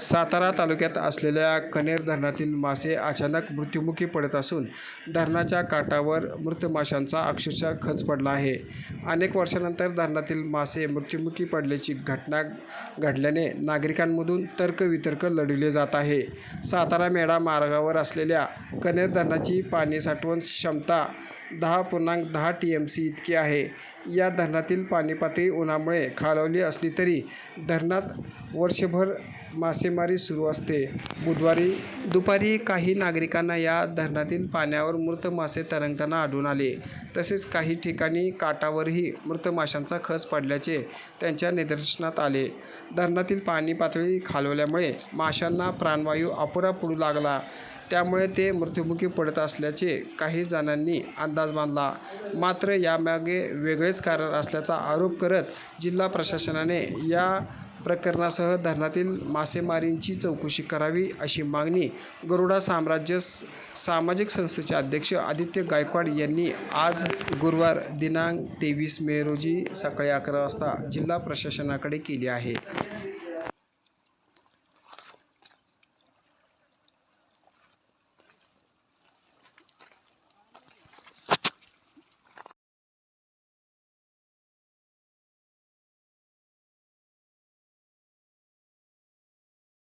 सातारा तालुक्यात असलेल्या कनेर धरणातील मासे अचानक मृत्युमुखी पडत असून धरणाच्या काठावर मृत माशांचा अक्षरशः खच पडला आहे. अनेक वर्षानंतर धरणातील मासे मृत्युमुखी पडल्याची घटना घडल्याने नागरिकांमधून तर्कवितर्क लढविले जात आहे. सातारा मेढा मार्गावर असलेल्या कनेर धरणाची पाणी साठवण क्षमता दहा पूर्णांक दहा टी एम सी इतकी आहे. या धरणातील पाणी पातळी उन्हामुळे खालावली असली तरी धरणात वर्षभर मासेमारी सुरू असते. बुधवारी दुपारी काही नागरिकांना या धरणातील पाण्यावर मृत मासे तरंगताना आढळून आले. तसेच काही ठिकाणी काठावरही मृत माशांचा खच पडल्याचे त्यांच्या निदर्शनात आले. धरणातील पाणी पातळी खालवल्यामुळे माशांना प्राणवायू अपुरा पडू लागला. त्यामुळे ते मृत्युमुखी पडत असल्याचे काही जणांनी अंदाज बांधला. मात्र यामागे वेगळेच कारण असल्याचा आरोप करत जिल्हा प्रशासनाने या प्रकरणासह धरणातील मासेमारींची चौकशी करावी अशी मागणी गरुडा साम्राज्य सामाजिक संस्थेचे अध्यक्ष आदित्य गायकवाड यांनी आज गुरुवार दिनांक तेवीस मे रोजी सकाळी अकरा वाजता जिल्हा प्रशासनाकडे केली आहे.